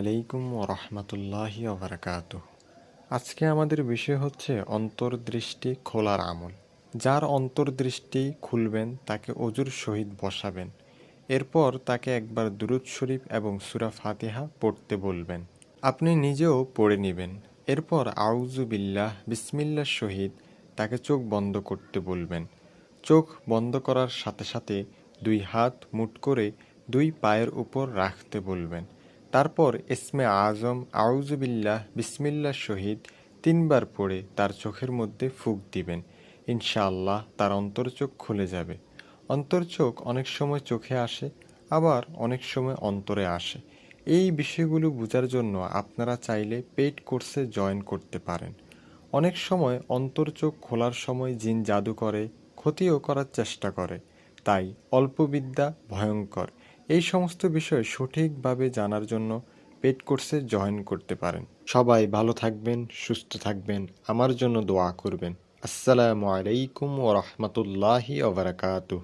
আলাইকুম ওরহমতুল্লাহি ওবরাকাত আজকে আমাদের বিষয় হচ্ছে অন্তর্দৃষ্টি খোলার আমল। যার অন্তর্দৃষ্টি খুলবেন, তাকে অজুর সহিত বসাবেন। এরপর তাকে একবার দুরুদ শরীফ এবং সুরা ফাতিহা পড়তে বলবেন। আপনি নিজেও পড়ে নেবেন। এরপর আউজু বিল্লাহ বিসমিল্লার সহিত তাকে চোখ বন্ধ করতে বলবেন। চোখ বন্ধ করার সাথে সাথে দুই হাত মুট করে দুই পায়ের উপর রাখতে বলবেন। তারপর ইসমে আজম আউজুবিল্লাহ বিসমিল্লার সহিত তিনবার পড়ে তার চোখের মধ্যে ফুক দিবেন। ইনশাআল্লাহ তার অন্তর্চোখ খুলে যাবে। অন্তর্চোখ অনেক সময় চোখে আসে, আবার অনেক সময় অন্তরে আসে। এই বিষয়গুলো বোঝার জন্য আপনারা চাইলে পেইড কোর্সে জয়েন করতে পারেন। অনেক সময় অন্তর্চোখ খোলার সময় জিন জাদু করে, ক্ষতিও করার চেষ্টা করে। তাই অল্প বিদ্যা ভয়ঙ্কর। এই সমস্ত বিষয় সঠিকভাবে জানার জন্য পেট কোর্সে জয়েন করতে পারেন। সবাই ভালো থাকবেন, সুস্থ থাকবেন। আমার জন্য দোয়া করবেন। আসসালামু আলাইকুম ও রহমতুল্লাহি ওবরাকাতুহ